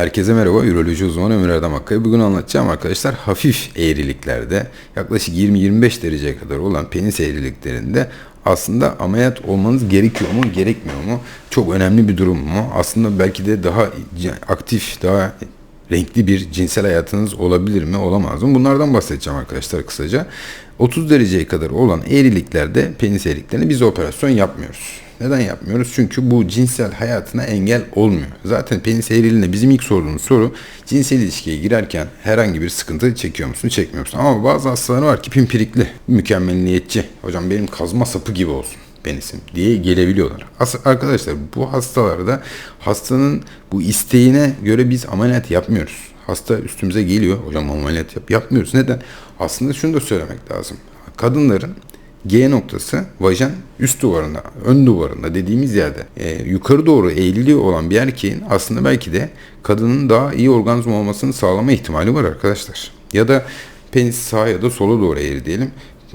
Herkese merhaba. Üroloji uzmanı Ömür Erdem Akkaya. Bugün anlatacağım arkadaşlar hafif eğriliklerde yaklaşık 20-25 dereceye kadar olan penis eğriliklerinde aslında ameliyat olmanız gerekiyor mu, gerekmiyor mu? Çok önemli bir durum mu? Aslında belki de daha aktif, daha renkli bir cinsel hayatınız olabilir mi, olamaz mı? Bunlardan bahsedeceğim arkadaşlar kısaca. 30 dereceye kadar olan eğriliklerde, penis eğriliklerinde biz operasyon yapmıyoruz. Neden yapmıyoruz? Çünkü bu cinsel hayatına engel olmuyor. Zaten penis eğriliğinde bizim ilk sorduğumuz soru cinsel ilişkiye girerken herhangi bir sıkıntı çekiyor musun, çekmiyor musun? Ama bazı hastalar var ki pimpirikli, mükemmeliyetçi. Hocam benim kazma sapı gibi olsun penisim diye gelebiliyorlar. As arkadaşlar bu hastalarda hastanın bu isteğine göre biz ameliyat yapmıyoruz. Hasta üstümüze geliyor. Hocam ameliyat yap. Yapmıyoruz. Neden? Aslında şunu da söylemek lazım. Kadınların G noktası vajen üst duvarında, ön duvarında dediğimiz yerde e, yukarı doğru eğilili olan bir erkeğin aslında belki de kadının daha iyi orgazm olmasını sağlama ihtimali var arkadaşlar. Ya da penis sağa ya da sola doğru eğri diyelim.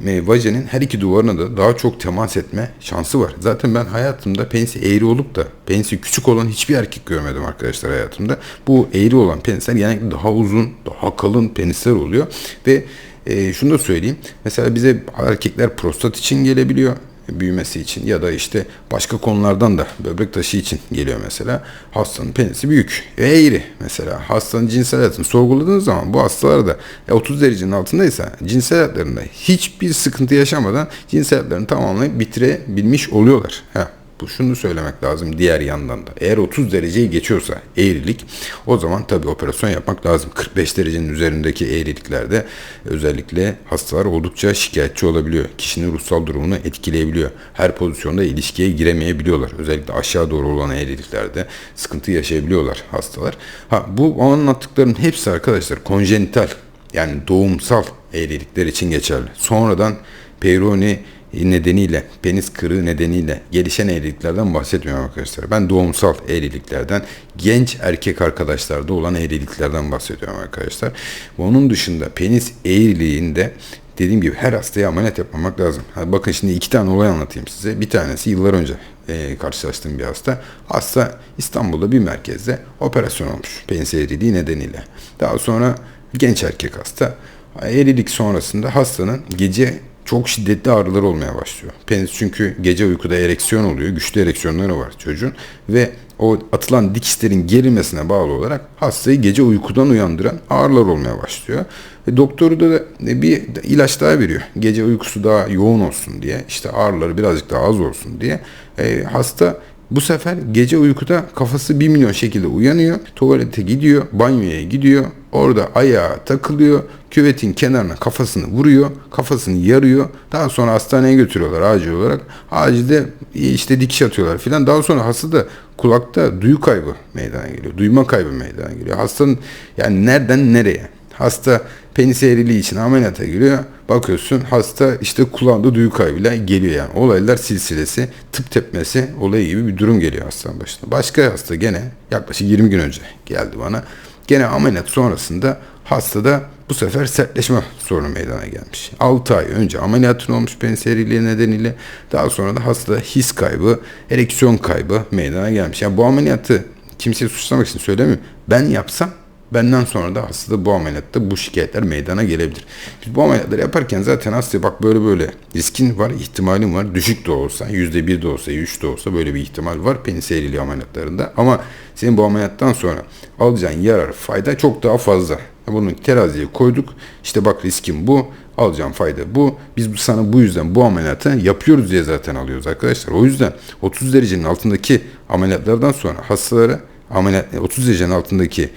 E, vajenin her iki duvarına da daha çok temas etme şansı var. Zaten ben hayatımda penisi eğri olup da penisi küçük olan hiçbir erkek görmedim arkadaşlar hayatımda. Bu eğri olan penisler genellikle daha uzun, daha kalın penisler oluyor ve e, şunu da söyleyeyim. Mesela bize erkekler prostat için gelebiliyor büyümesi için ya da işte başka konulardan da böbrek taşı için geliyor mesela. Hastanın penisi büyük ve eğri mesela. Hastanın cinsel hayatını sorguladığınız zaman bu hastalarda 30 derecenin altındaysa cinsel hayatlarında hiçbir sıkıntı yaşamadan cinsel hayatlarını tamamlayıp bitirebilmiş oluyorlar. Ha, bu şunu söylemek lazım diğer yandan da. Eğer 30 dereceyi geçiyorsa eğrilik o zaman tabii operasyon yapmak lazım. 45 derecenin üzerindeki eğriliklerde özellikle hastalar oldukça şikayetçi olabiliyor. Kişinin ruhsal durumunu etkileyebiliyor. Her pozisyonda ilişkiye giremeyebiliyorlar. Özellikle aşağı doğru olan eğriliklerde sıkıntı yaşayabiliyorlar hastalar. Ha bu anlattıklarım hepsi arkadaşlar konjenital yani doğumsal eğrilikler için geçerli. Sonradan Peyronie nedeniyle, penis kırığı nedeniyle gelişen eğriliklerden bahsetmiyorum arkadaşlar. Ben doğumsal eğriliklerden, genç erkek arkadaşlarda olan eğriliklerden bahsediyorum arkadaşlar. Onun dışında penis eğriliğinde dediğim gibi her hastaya ameliyat yapmamak lazım. Hadi bakın şimdi iki tane olay anlatayım size. Bir tanesi yıllar önce e, karşılaştığım bir hasta. Hasta İstanbul'da bir merkezde operasyon olmuş penis eğriliği nedeniyle. Daha sonra genç erkek hasta. Eğrilik sonrasında hastanın gece çok şiddetli ağrılar olmaya başlıyor. Penis çünkü gece uykuda ereksiyon oluyor. Güçlü ereksiyonları var çocuğun ve o atılan dikişlerin gerilmesine bağlı olarak hastayı gece uykudan uyandıran ağrılar olmaya başlıyor. Ve doktoru da bir ilaç daha veriyor. Gece uykusu daha yoğun olsun diye, işte ağrıları birazcık daha az olsun diye. E, hasta bu sefer gece uykuda kafası bir milyon şekilde uyanıyor. Tuvalete gidiyor, banyoya gidiyor. Orada ayağa takılıyor. Küvetin kenarına kafasını vuruyor. Kafasını yarıyor. Daha sonra hastaneye götürüyorlar acil olarak. Acilde işte dikiş atıyorlar filan. Daha sonra hasta da kulakta duyu kaybı meydana geliyor. Duyma kaybı meydana geliyor. Hastanın yani nereden nereye? Hasta penis eğriliği için ameliyata giriyor. Bakıyorsun hasta işte kulağında duyu kaybıyla geliyor yani. Olaylar silsilesi, tıp tepmesi olayı gibi bir durum geliyor hastanın başına. Başka hasta gene yaklaşık 20 gün önce geldi bana. Gene ameliyat sonrasında hastada bu sefer sertleşme sorunu meydana gelmiş. 6 ay önce ameliyatın olmuş penis eğriliği nedeniyle daha sonra da hastada his kaybı, ereksiyon kaybı meydana gelmiş. Yani bu ameliyatı kimseyi suçlamak için söylemiyorum. Ben yapsam Benden sonra da hastada bu ameliyatta bu şikayetler meydana gelebilir. Biz bu ameliyatları yaparken zaten hastaya bak böyle böyle riskin var, ihtimalin var. Düşük de olsa, yüzde bir de olsa, üç de olsa böyle bir ihtimal var penis eğriliği ameliyatlarında. Ama senin bu ameliyattan sonra alacağın yarar, fayda çok daha fazla. Bunu teraziye koyduk. İşte bak riskin bu, alacağım fayda bu. Biz sana bu yüzden bu ameliyatı yapıyoruz diye zaten alıyoruz arkadaşlar. O yüzden 30 derecenin altındaki ameliyatlardan sonra hastalara ameliyat 30 derecenin altındaki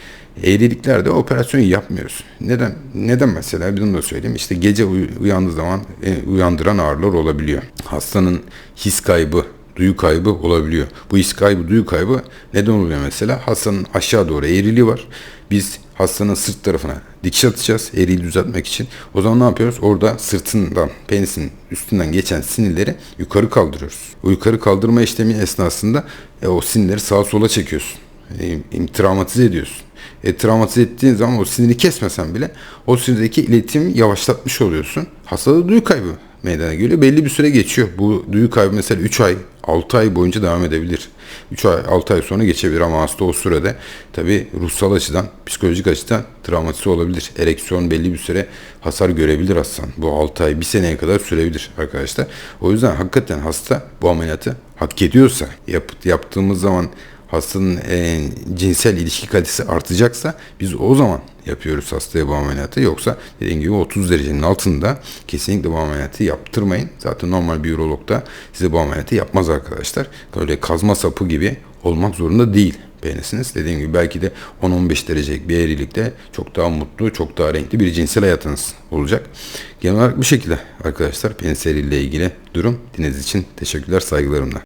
eğriliklerde operasyon yapmıyoruz. Neden? Neden mesela? Bunu da söyleyeyim. İşte gece uyandığı zaman e, uyandıran ağrılar olabiliyor. Hastanın his kaybı, duyu kaybı olabiliyor. Bu his kaybı, duyu kaybı neden oluyor mesela? Hastanın aşağı doğru eğriliği var. Biz hastanın sırt tarafına dikiş atacağız eğriliği düzeltmek için. O zaman ne yapıyoruz? Orada sırtından, penisin üstünden geçen sinirleri yukarı kaldırıyoruz. O yukarı kaldırma işlemi esnasında e, o sinirleri sağa sola çekiyorsun. E, travmatize ediyorsun. E, travmatize ettiğin zaman o siniri kesmesen bile o sinirdeki iletimi yavaşlatmış oluyorsun. Hastada duyu kaybı meydana geliyor. Belli bir süre geçiyor. Bu duyu kaybı mesela 3 ay, 6 ay boyunca devam edebilir. 3 ay, 6 ay sonra geçebilir ama hasta o sürede tabi ruhsal açıdan, psikolojik açıdan travmatize olabilir. Ereksiyon belli bir süre hasar görebilir hastan. Bu 6 ay, 1 seneye kadar sürebilir arkadaşlar. O yüzden hakikaten hasta bu ameliyatı hak ediyorsa, yap, yaptığımız zaman hastanın e, cinsel ilişki kalitesi artacaksa biz o zaman yapıyoruz hastaya bu ameliyatı. Yoksa dediğim gibi 30 derecenin altında kesinlikle bu ameliyatı yaptırmayın. Zaten normal bir urolog da size bu ameliyatı yapmaz arkadaşlar. Böyle kazma sapı gibi olmak zorunda değil penisiniz. Dediğim gibi belki de 10-15 derecelik bir eğrilikte çok daha mutlu, çok daha renkli bir cinsel hayatınız olacak. Genel olarak bu şekilde arkadaşlar penis eğriliğiyle ilgili durum. Dinlediğiniz için teşekkürler saygılarımla.